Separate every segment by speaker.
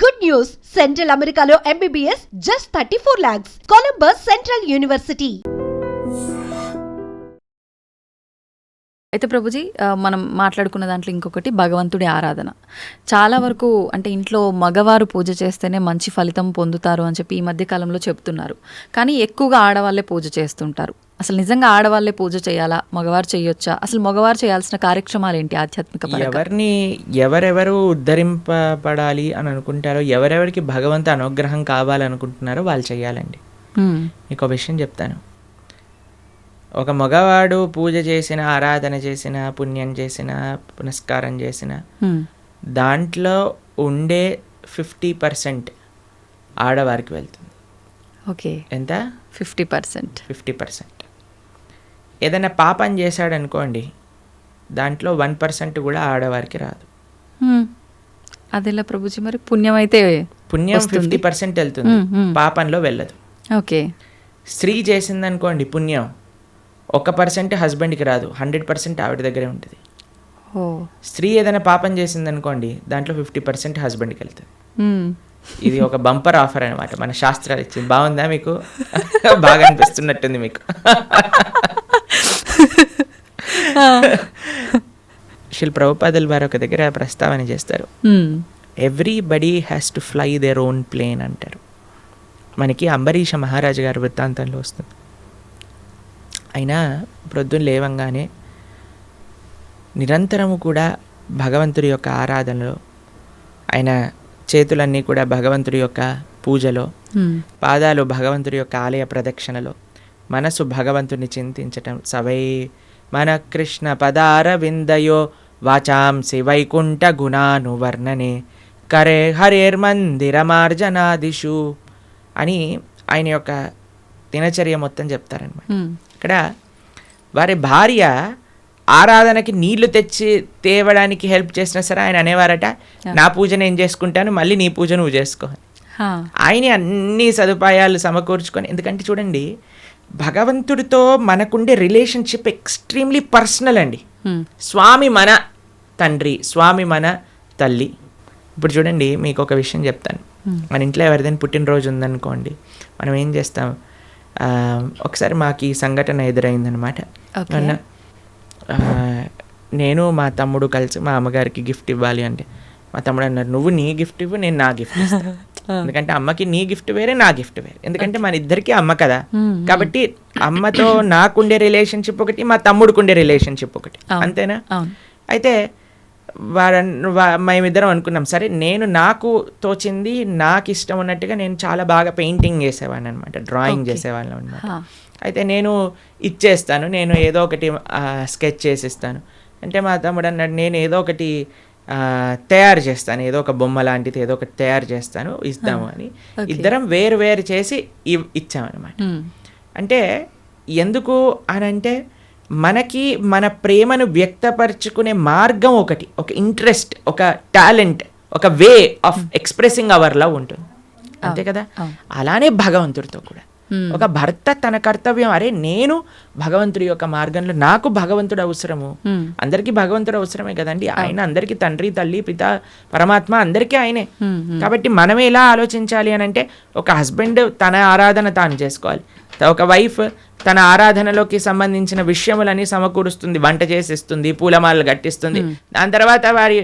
Speaker 1: Good news central అమెరికాలో MBBS just thirty four lakhs Columbus central university
Speaker 2: అయితే ప్రభుజీ మనం మాట్లాడుకున్న దాంట్లో ఇంకొకటి భగవంతుడి ఆరాధన. చాలా వరకు అంటే ఇంట్లో మగవారు పూజ చేస్తేనే మంచి ఫలితం పొందుతారు అని చెప్పి ఈ మధ్య కాలంలో చెప్తున్నారు. కానీ ఎక్కువగా ఆడవాళ్ళే పూజ చేస్తుంటారు. అసలు నిజంగా ఆడవాళ్ళే పూజ చేయాలా? మగవారు చేయొచ్చా? అసలు మగవారు చేయాల్సిన కార్యక్రమాలు ఏంటి ఆధ్యాత్మిక?
Speaker 3: ఎవరిని ఎవరెవరు ఉద్ధరింపబడాలి అని అనుకుంటారో ఎవరెవరికి భగవంతు అనుగ్రహం కావాలనుకుంటున్నారో వాళ్ళు చేయాలండి. మీకు ఒక విషయం చెప్తాను. ఒక మగవాడు పూజ చేసిన ఆరాధన చేసిన పుణ్యం చేసిన పునస్కారం చేసిన
Speaker 2: హ్మ్.
Speaker 3: దాంట్లో ఉండే ఫిఫ్టీ పర్సెంట్ ఆడవారికి వెళ్తుంది.
Speaker 2: ఓకే
Speaker 3: ఎంత?
Speaker 2: Fifty percent.
Speaker 3: Fifty percent. ఏదైనా పాపం చేశాడనుకోండి దాంట్లో వన్ పర్సెంట్ కూడా ఆడవారికి రాదు.
Speaker 2: అదెలా ప్రభుజీ మరి పుణ్యం అయితే
Speaker 3: పుణ్యం. ఫిఫ్టీ పర్సెంట్ వెళ్తుంది.
Speaker 2: మ్మ్.
Speaker 3: పాపంలో వెళ్ళదు.
Speaker 2: ఓకే
Speaker 3: స్త్రీ చేసిందనుకోండి పుణ్యం ఒక పర్సెంట్ హస్బెండ్కి రాదు. హండ్రెడ్ పర్సెంట్ ఆవిడ దగ్గరే ఉంటుంది. స్త్రీ ఏదైనా పాపం చేసిందనుకోండి దాంట్లో ఫిఫ్టీ పర్సెంట్ హస్బెండ్కి వెళ్తుంది. ఇది ఒక బంపర్ ఆఫర్ అనమాట మన శాస్త్రాలు ఇచ్చింది. బాగుందా మీకు? బాగా అనిపిస్తున్నట్టుంది మీకు. శిల్ ప్రభుపాదుల వారు ఒక దగ్గర ప్రస్తావన చేస్తారు. Everybody has to fly their own plane అంటారు. మనకి అంబరీష మహారాజు గారి వృత్తాంతంలో వస్తుంది. అయినా ప్రొద్దున లేవంగానే నిరంతరము కూడా భగవంతుడి యొక్క ఆరాధనలో ఆయన చేతులన్నీ కూడా భగవంతుడి యొక్క పూజలో. పాదాలు భగవంతుడి యొక్క ఆలయ ప్రదక్షిణలో మనసు భగవంతుని చింతించటం సవై మన కృష్ణ పదార విందయో వాచాంసి వైకుంఠ గుణానువర్ణనే కరే హరేర్మందిరమార్జనాదిషు అని ఆయన యొక్క దినచర్య మొత్తం చెప్తారనమాట. ఇక్కడ వారి భార్య ఆరాధనకి నీళ్ళు తెచ్చి తేవడానికి హెల్ప్ చేసినా సరే ఆయన అనేవారట నా పూజ నేను చేసుకుంటాను మళ్ళీ నీ పూజ నువ్వు చేసుకో. ఆయన అన్ని సదుపాయాలు సమకూర్చుకొని ఎందుకంటే చూడండి భగవంతుడితో మనకుండే రిలేషన్షిప్ ఎక్స్ట్రీమ్లీ పర్సనల్ అండి. స్వామి మన తండ్రి స్వామి మన తల్లి. ఇప్పుడు చూడండి మీకు ఒక విషయం చెప్తాను. మన ఇంట్లో ఎవరిదైనా పుట్టినరోజు ఉందనుకోండి మనం ఏం చేస్తాం? ఒకసారి మాకు ఈ సంఘటన ఎదురైందనమాట ఆ, నేను మా తమ్ముడు కలిసి మా అమ్మగారికి గిఫ్ట్ ఇవ్వాలి అంటే మా తమ్ముడు అన్నారు నువ్వు నీ గిఫ్ట్ ఇవ్వు నేను నా గిఫ్ట్ ఎందుకంటే అమ్మకి నీ గిఫ్ట్ వేరే నా గిఫ్ట్ వేరే. ఎందుకంటే మన ఇద్దరికి అమ్మ కదా. కాబట్టి అమ్మతో నాకుండే రిలేషన్షిప్ ఒకటి మా తమ్ముడుకుండే రిలేషన్షిప్ ఒకటి. అంతేనా? అయితే వార వా- మేమిద్దరం అనుకున్నాం సరే నేను నాకు తోచింది నాకు ఇష్టం ఉన్నట్టుగా నేను చాలా బాగా పెయింటింగ్ చేసేవాడిని అనమాట డ్రాయింగ్. చేసేవాళ్ళం అనమాట. అయితే నేను ఇచ్చేస్తాను నేను ఏదో ఒకటి స్కెచ్ చేసిస్తాను అంటే మా తమ్ముడు అన్నాడు నేను ఏదో ఒకటి తయారు చేస్తాను ఏదో ఒక బొమ్మ లాంటిది ఏదో ఒకటి తయారు చేస్తాను ఇద్దాము అని. ఇద్దరం వేరు వేరు చేసి ఇచ్చామన్నమాట. అంటే ఎందుకు అని అంటే మనకి మన ప్రేమను వ్యక్తపరచుకునే మార్గం ఒకటి ఒక ఇంట్రెస్ట్ ఒక టాలెంట్ ఒక way of expressing our love ఉంటుంది అంతే కదా. అలానే భగవంతుడితో కూడా.
Speaker 2: Hmm.
Speaker 3: ఒక భర్త తన కర్తవ్యం అరే నేను భగవంతుడి యొక్క మార్గంలో నాకు భగవంతుడు అవసరము.
Speaker 2: Hmm.
Speaker 3: అందరికీ భగవంతుడు అవసరమే కదండి. ఆయన అందరికీ తండ్రి తల్లి పిత పరమాత్మ అందరికీ ఆయనే.
Speaker 2: Hmm,
Speaker 3: కాబట్టి మనం ఎలా ఆలోచించాలి అని అంటే ఒక హస్బెండ్ తన ఆరాధన తాను చేసుకోవాలి. ఒక వైఫ్ తన ఆరాధనలోకి సంబంధించిన విషయములన్నీ సమకూరుస్తుంది వంట చేసిస్తుంది పూలమాలలు కట్టిస్తుంది. దాని తర్వాత వారి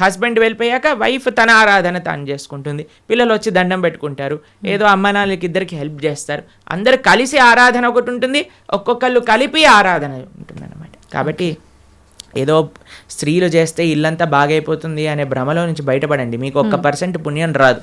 Speaker 3: హస్బెండ్ వెళ్ళిపోయాక వైఫ్ తన ఆరాధన తాను చేసుకుంటుంది. పిల్లలు వచ్చి దండం పెట్టుకుంటారు. ఏదో అమ్మ నాన్నలకి ఇద్దరికి హెల్ప్ చేస్తారు. అందరు కలిసి ఆరాధన ఒకటి ఉంటుంది ఒక్కొక్కళ్ళు కలిపి ఆరాధన ఉంటుంది అనమాట కాబట్టి ఏదో స్త్రీలు చేస్తే ఇల్లంతా బాగైపోతుంది అనే భ్రమలో నుంచి బయటపడండి. మీకు ఒక్క పర్సెంట్ పుణ్యం రాదు.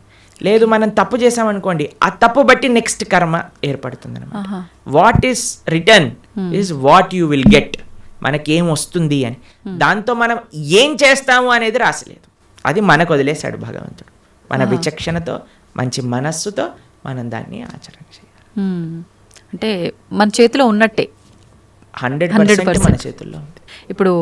Speaker 3: లేదు మనం తప్పు చేసామనుకోండి ఆ తప్పు బట్టి నెక్స్ట్ కర్మ ఏర్పడుతుంది అనమాట. What is return is what you will get మనకేం వస్తుంది అని. దాంతో మనం ఏం చేస్తాము అనేది రాసలేదు. అది మనకు వదిలేశాడు భగవంతుడు. మన విచక్షణతో మంచి మనస్సుతో మనం దాన్ని ఆచరణ చేయాలి.
Speaker 2: హ్మ్. అంటే మన చేతిలో ఉన్నట్టే.
Speaker 3: హండ్రెడ్
Speaker 2: 100%
Speaker 3: పర్సెంట్ మన చేతుల్లో ఉంది.
Speaker 2: ఇప్పుడు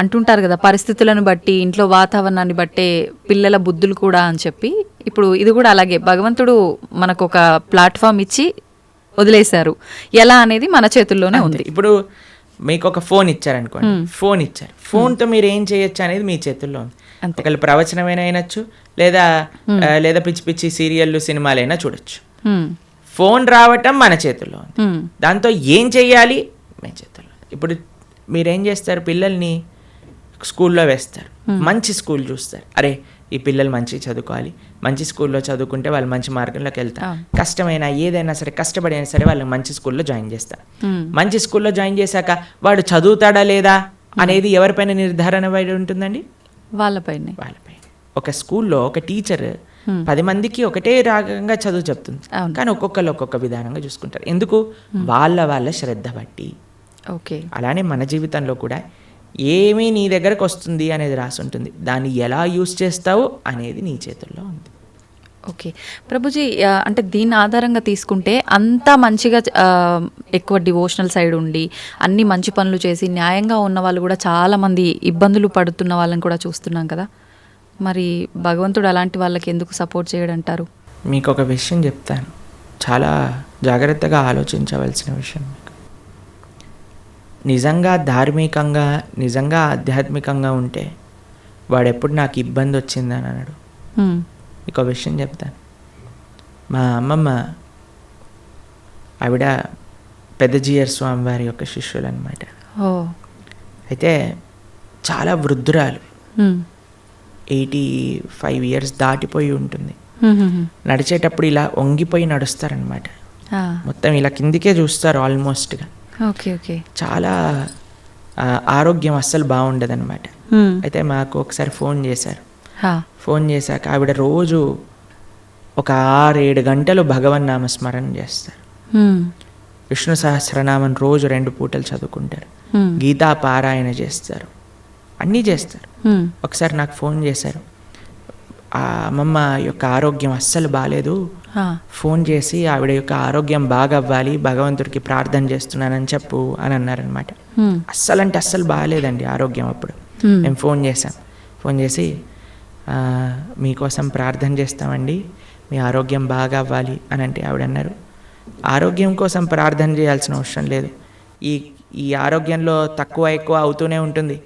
Speaker 2: అంటుంటారు కదా పరిస్థితులను బట్టి ఇంట్లో వాతావరణాన్ని బట్టే పిల్లల బుద్ధులు కూడా అని చెప్పి. ఇప్పుడు ఇది కూడా అలాగే. భగవంతుడు మనకు ఒక ప్లాట్ఫామ్ ఇచ్చి వదిలేశారు. ఎలా అనేది మన చేతుల్లోనే ఉంది.
Speaker 3: ఇప్పుడు మీకు ఒక ఫోన్ ఇచ్చారనుకోండి. ఫోన్ ఇచ్చారు. ఫోన్తో మీరు ఏం చేయొచ్చు అనేది మీ చేతుల్లో ఉంది. ఒకళ్ళు ప్రవచనమైనా వినొచ్చు లేదా లేదా పిచ్చి పిచ్చి సీరియళ్ళు సినిమాలైనా చూడొచ్చు. ఫోన్ రావటం మన చేతుల్లో ఉంది. దాంతో ఏం చెయ్యాలి? మీ చేతుల్లో. ఇప్పుడు మీరేం చేస్తారు? పిల్లల్ని స్కూల్లో వేస్తారు. మంచి స్కూల్ చూస్తారు. అరే ఈ పిల్లలు మంచి చదువుకోవాలి. మంచి స్కూల్లో చదువుకుంటే వాళ్ళు మంచి మార్గంలోకి వెళ్తారు. కష్టమైనా ఏదైనా సరే కష్టపడి అయినా సరే వాళ్ళని మంచి స్కూల్లో జాయిన్ చేస్తారు. మంచి స్కూల్లో జాయిన్ చేశాక వాడు చదువుతాడా లేదా అనేది ఎవరిపైన నిర్ధారణ పడి ఉంటుందండి?
Speaker 2: వాళ్ళపైనే.
Speaker 3: వాళ్ళపైన. ఒక స్కూల్లో ఒక టీచర్ పది మందికి ఒకటే రాగంగా చదువు చెప్తుంది. కానీ ఒక్కొక్కరు ఒక్కొక్క విధానంగా చూసుకుంటారు. ఎందుకు? వాళ్ళ వాళ్ళ శ్రద్ధ బట్టి.
Speaker 2: ఓకే
Speaker 3: అలానే మన జీవితంలో కూడా ఏమీ నీ దగ్గరకు వస్తుంది అనేది రాసి ఉంటుంది దాన్ని ఎలా యూస్ చేస్తావు అనేది నీ చేతుల్లో ఉంది.
Speaker 2: ఓకే ప్రభుజీ అంటే దీని ఆధారంగా తీసుకుంటే అంతా మంచిగా ఎక్కువ డివోషనల్ సైడ్ ఉండి అన్ని మంచి పనులు చేసి న్యాయంగా ఉన్న వాళ్ళు కూడా చాలా మంది ఇబ్బందులు పడుతున్న వాళ్ళని కూడా చూస్తున్నాం కదా. మరి భగవంతుడు అలాంటి వాళ్ళకి ఎందుకు సపోర్ట్ చేయడంటారు?
Speaker 3: మీకు ఒక విషయం చెప్తాను. చాలా జాగ్రత్తగా ఆలోచించవలసిన విషయం. నిజంగా ధార్మికంగా నిజంగా ఆధ్యాత్మికంగా ఉంటే వాడు ఎప్పుడు నాకు ఇబ్బంది వచ్చిందని అన్నాడు ఒక విషయం చెప్తాను. మా అమ్మమ్మ ఆవిడ పెద్ద జీయర్ స్వామి వారి యొక్క శిష్యులు అనమాట అయితే చాలా వృద్ధురాలు. ఎయిటీ ఫైవ్ ఇయర్స్ దాటిపోయి ఉంటుంది. నడిచేటప్పుడు ఇలా వంగిపోయి నడుస్తారనమాట మొత్తం ఇలా కిందికే చూస్తారు ఆల్మోస్ట్గా.
Speaker 2: ఓకే ఓకే
Speaker 3: చాలా ఆరోగ్యం అస్సలు బాగుండదన్నమాట
Speaker 2: హ్మ్.
Speaker 3: అయితే మాకు ఒకసారి ఫోన్ చేశారు. ఫోన్ చేశాక ఆవిడ రోజు ఒక ఆరేడు గంటలు భగవన్ నామ స్మరణ చేస్తారు. విష్ణు సహస్రనామం రోజు రెండు పూటలు చదువుకుంటారు. గీతా పారాయణ చేస్తారు అన్నీ చేస్తారు. ఒకసారి నాకు ఫోన్ చేశారు ఆ అమ్మమ్మ యొక్క ఆరోగ్యం అస్సలు బాగాలేదు. ఫోన్ చేసి ఆవిడ యొక్క ఆరోగ్యం బాగా అవ్వాలి భగవంతుడికి ప్రార్థన చేస్తున్నానని చెప్పు అని అన్నారనమాట. అస్సలు అంటే అస్సలు బాగాలేదండి ఆరోగ్యం అప్పుడు. మేము ఫోన్ చేసాం ఫోన్ చేసి "ఆ, మీకోసం ప్రార్థన చేస్తామండి మీ ఆరోగ్యం బాగా అవ్వాలి అని అంటే ఆవిడ అన్నారు. ఆరోగ్యం కోసం ప్రార్థన చేయాల్సిన అవసరం లేదు. ఈ ఈ ఆరోగ్యంలో తక్కువ ఎక్కువ అవుతూనే ఉంటుంది.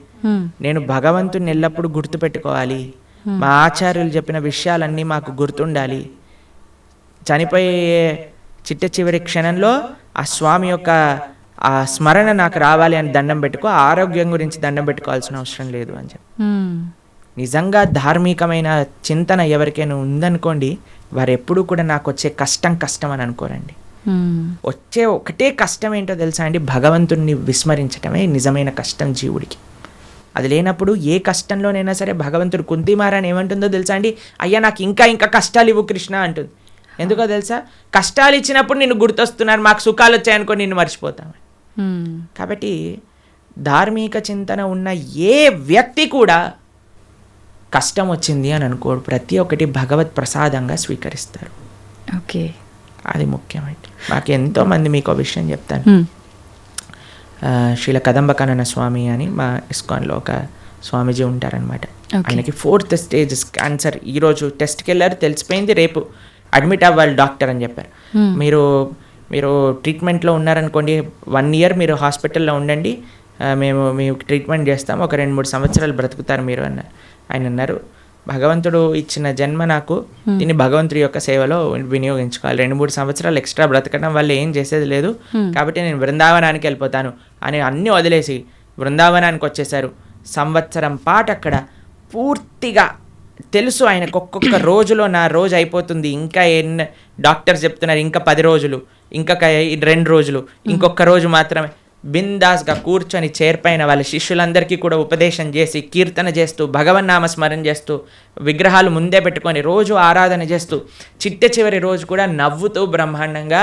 Speaker 3: నేను భగవంతుని ఎల్లప్పుడూ గుర్తుపెట్టుకోవాలి. మా ఆచార్యులు చెప్పిన విషయాలన్నీ మాకు గుర్తుండాలి. చనిపోయే చిట్ట చివరి క్షణంలో ఆ స్వామి యొక్క ఆ స్మరణ నాకు రావాలి అని దండం పెట్టుకో ఆరోగ్యం గురించి దండం పెట్టుకోవాల్సిన అవసరం లేదు అని చెప్పి. నిజంగా ధార్మికమైన చింతన ఎవరికైనా ఉందనుకోండి వారు ఎప్పుడూ కూడా నాకు వచ్చే కష్టం కష్టం అని అనుకోరండి. వచ్చే ఒకటే కష్టం ఏంటో తెలుసా అండి? భగవంతుణ్ణి విస్మరించటమే నిజమైన కష్టం జీవుడికి. అది లేనప్పుడు ఏ కష్టంలోనైనా సరే భగవంతుడు కుంతిమారని ఏమంటుందో తెలుసా అండి? అయ్యా నాకు ఇంకా ఇంకా కష్టాలు ఇవ్వు కృష్ణ అంటుంది. ఎందుకో తెలుసా? కష్టాలు ఇచ్చినప్పుడు నిన్ను గుర్తొస్తున్నారు మాకు సుఖాలు వచ్చాయనుకో నిన్ను మర్చిపోతాం.
Speaker 2: హ్మ్.
Speaker 3: కాబట్టి ధార్మిక చింతన ఉన్న ఏ వ్యక్తి కూడా కష్టం వచ్చింది అని అనుకోడు. ప్రతి ఒక్కటి భగవత్ ప్రసాదంగా స్వీకరిస్తారు.
Speaker 2: ఓకే.
Speaker 3: అది ముఖ్యమైనది. మాకు ఎంతో మంది మీకు ఒక విషయం చెప్తాను. శ్రీల కదంబకానన స్వామి అని మా ఇస్కాన్లో ఒక స్వామీజీ ఉంటారనమాట. ఆయనకి ఫోర్త్ స్టేజ్ క్యాన్సర్. ఈరోజు టెస్ట్కి వెళ్ళారు తెలిసిపోయింది రేపు. అడ్మిట్ అవ్వాలి డాక్టర్ అని చెప్పారు. మీరు మీరు ట్రీట్మెంట్లో ఉన్నారనుకోండి వన్ ఇయర్ మీరు హాస్పిటల్లో ఉండండి మేము మీకు ట్రీట్మెంట్ చేస్తాం ఒక రెండు మూడు సంవత్సరాలు బ్రతుకుతారు మీరు అన్నారు ఆయన అన్నారు. భగవంతుడు ఇచ్చిన జన్మ నాకు దీన్ని భగవంతుడి యొక్క సేవలో వినియోగించుకోవాలి. రెండు మూడు సంవత్సరాలు ఎక్స్ట్రా బ్రతకడం వల్ల ఏం చేసేది లేదు. కాబట్టి నేను బృందావనానికి వెళ్ళిపోతాను అని అన్నీ వదిలేసి బృందావనానికి వచ్చేసారు సంవత్సరం పాటు అక్కడ పూర్తిగా తెలుసు ఆయనకు ఒక్కొక్క రోజులో నా రోజు అయిపోతుంది. ఇంకా ఎన్ని డాక్టర్స్ చెప్తున్నారు ఇంకా పది రోజులు ఇంకా రెండు రోజులు ఇంకొక రోజు మాత్రమే. బిందాస్గా కూర్చొని చేర్పైన వాళ్ళ శిష్యులందరికీ కూడా ఉపదేశం చేసి కీర్తన చేస్తూ భగవన్నామ స్మరణ చేస్తూ విగ్రహాలు ముందే పెట్టుకొని రోజు ఆరాధన చేస్తూ చిట్ట చివరి రోజు కూడా నవ్వుతూ బ్రహ్మాండంగా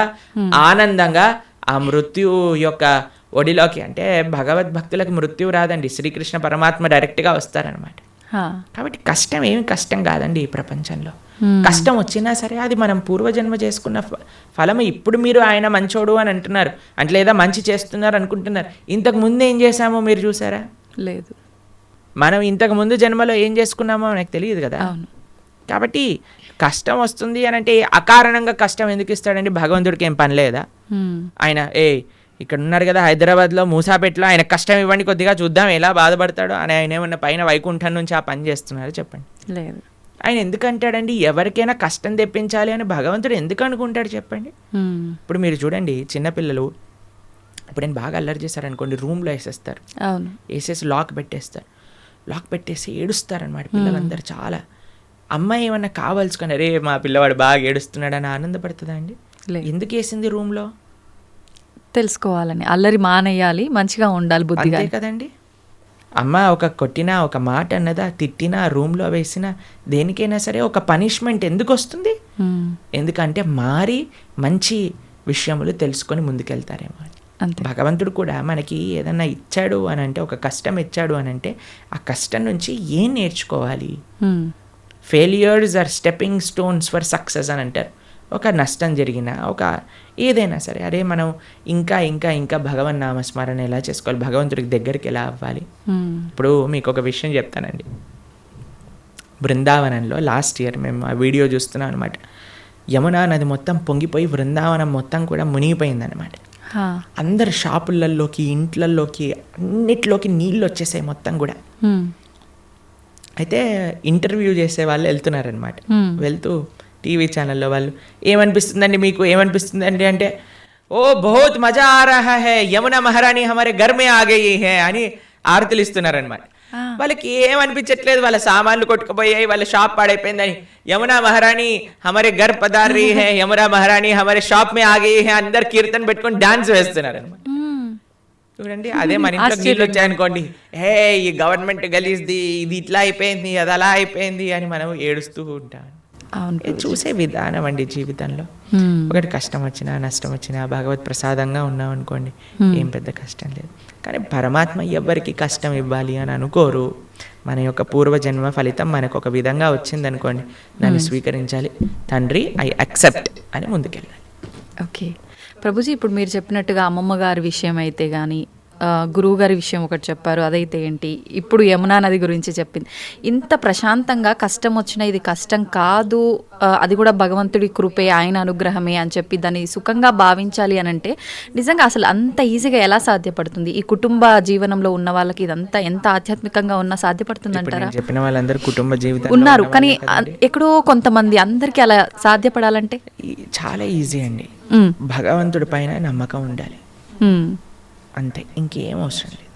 Speaker 3: ఆనందంగా ఆ మృత్యు యొక్క ఒడిలోకి అంటే భగవద్భక్తులకు మృత్యు రాదండి. శ్రీకృష్ణ పరమాత్మ డైరెక్ట్గా వస్తారనమాట. కాబట్టి కష్టం ఏమి కష్టం కాదండి ఈ ప్రపంచంలో. కష్టం వచ్చినా సరే అది మనం పూర్వజన్మ చేసుకున్న ఫలం. ఇప్పుడు మీరు ఆయన మంచోడు అని అంటున్నారు. అంటే లేదా మంచి చేస్తున్నారు అనుకుంటున్నారు. ఇంతకు ముందు ఏం చేశామో మీరు చూసారా?
Speaker 2: లేదు.
Speaker 3: మనం ఇంతకు ముందు జన్మలో ఏం చేసుకున్నామో మనకు తెలియదు కదా.
Speaker 2: అవును.
Speaker 3: కాబట్టి కష్టం వస్తుంది అని అంటే అకారణంగా కష్టం ఎందుకు ఇస్తాడండి? భగవంతుడికి ఏం పని లేదా. ఆయన ఏ ఇక్కడ ఉన్నారు కదా హైదరాబాద్లో మూసాపేటలో. ఆయన కష్టం ఇవ్వండి కొద్దిగా చూద్దాం ఎలా బాధపడతాడో అని ఆయన ఏమన్నా పైన వైకుంఠం నుంచి ఆ పని చేస్తున్నారో చెప్పండి.
Speaker 2: లేదు.
Speaker 3: ఆయన ఎందుకు అంటాడండి ఎవరికైనా కష్టం తెప్పించాలి అని భగవంతుడు ఎందుకు అనుకుంటాడు చెప్పండి. ఇప్పుడు మీరు చూడండి చిన్నపిల్లలు ఇప్పుడు నేను బాగా అల్లరి చేశారనుకోండి రూమ్లో వేసేస్తారు.
Speaker 2: అవును.
Speaker 3: వేసేసి లాక్ పెట్టేస్తారు. లాక్ పెట్టేసి ఏడుస్తారనమాట పిల్లలందరూ చాలా. అమ్మాయి ఏమన్నా కావాల్సుకొని అరే మా పిల్లవాడు బాగా ఏడుస్తున్నాడు అని ఆనందపడుతుందా అండి? ఎందుకు వేసింది రూమ్లో?
Speaker 2: తెలుసుకోవాలని. అల్లరి మానేయాలి మంచిగా ఉండాలి బుద్ధిగా
Speaker 3: అంతే కదండి? అమ్మ ఒక కొట్టినా ఒక మాట అన్నదా తిట్టినా రూమ్లో వేసినా దేనికైనా సరే ఒక పనిష్మెంట్ ఎందుకు వస్తుంది. ఎందుకంటే మారి మంచి విషయములు తెలుసుకొని ముందుకెళ్తారేమో అని.
Speaker 2: అంతే.
Speaker 3: భగవంతుడు కూడా మనకి ఏదన్నా ఇచ్చాడు అని అంటే ఒక కష్టం ఇచ్చాడు అని అంటే ఆ కష్టం నుంచి ఏం నేర్చుకోవాలి. Failures are stepping stones for success అని అంటారు. ఒక నష్టం జరిగిన ఒక ఏదైనా సరే అరే మనం ఇంకా ఇంకా ఇంకా భగవన్ నామస్మరణ ఎలా చేసుకోవాలి భగవంతుడికి దగ్గరికి ఎలా అవ్వాలి. ఇప్పుడు మీకు ఒక విషయం చెప్తానండి బృందావనంలో లాస్ట్ ఇయర్ మేము ఆ వీడియో చూస్తున్నాం అనమాట యమునా నది మొత్తం పొంగిపోయి బృందావనం మొత్తం కూడా మునిగిపోయిందనమాట. అందరు షాపులలోకి ఇంట్లల్లోకి అన్నిట్లోకి నీళ్ళు వచ్చేసాయి మొత్తం కూడా. అయితే ఇంటర్వ్యూ చేసే వాళ్ళు వెళ్తున్నారనమాట. వెళ్తూ టీవీ ఛానల్లో వాళ్ళు ఏమనిపిస్తుందండి మీకు? ఏమనిపిస్తుందండి అంటే ఓ బహుత్ మజా ఆ రహా హే యమునా మహారాణి హమారే ఘర్ మే ఆ గయి హే అని ఆరతులు ఇస్తున్నారనమాట వాళ్ళకి ఏమనిపించట్లేదు? వాళ్ళ సామాన్లు కొట్టుకుపోయాయి వాళ్ళ షాప్ పాడైపోయిందని. యమునా మహారాణి హమారే ఘర్ పదార్ హే యమునా మహారాణి హమారే షాప్ మే ఆ గయి హే అందరు కీర్తన పెట్టుకొని డాన్స్ వేస్తున్నారు అనమాట. చూడండి అదే మన ఇంట్లో నీళ్ళు వచ్చాయనుకోండి. హే ఈ గవర్నమెంట్ గలీజ్ది ఇది ఇట్లా అయిపోయింది అది అలా అయిపోయింది అని మనం ఏడుస్తూ ఉంటాం. చూసే విధానం అండి జీవితంలో. ఒకటి కష్టం వచ్చినా నష్టం వచ్చినా భగవత్ ప్రసాదంగా ఉన్నాం అనుకోండి ఏం పెద్ద కష్టం లేదు. కానీ పరమాత్మ ఎవ్వరికి కష్టం ఇవ్వాలి అని అనుకోరు. మన యొక్క పూర్వజన్మ ఫలితం మనకు ఒక విధంగా వచ్చింది అనుకోండి దాన్ని స్వీకరించాలి. తండ్రి ఐ అక్సెప్ట్ అని ముందుకెళ్ళాలి.
Speaker 2: ఓకే. ప్రభుజీ ఇప్పుడు మీరు చెప్పినట్టుగా అమ్మమ్మ గారి విషయం అయితే కానీ గురువు గారి విషయం ఒకటి చెప్పారు అదైతే ఏంటి? ఇప్పుడు యమునా నది గురించి చెప్పింది. ఇంత ప్రశాంతంగా కష్టం వచ్చిన ఇది కష్టం కాదు అది కూడా భగవంతుడి కృపే ఆయన అనుగ్రహమే అని చెప్పి దాన్ని సుఖంగా భావించాలి అని అంటే నిజంగా అసలు అంత ఈజీగా ఎలా సాధ్యపడుతుంది? ఈ కుటుంబ జీవనంలో ఉన్న వాళ్ళకి ఇదంతా ఎంత ఆధ్యాత్మికంగా ఉన్నా సాధ్యపడుతుంది అంటారా
Speaker 3: చెప్పిన వాళ్ళందరూ కుటుంబ జీవితం
Speaker 2: ఉన్నారు కానీ ఎక్కడో కొంతమంది అందరికీ అలా సాధ్యపడాలంటే?
Speaker 3: చాలా ఈజీ అండి. భగవంతుడి పైన నమ్మకం ఉండాలి. అంతే. ఇంకేం అవసరం లేదు.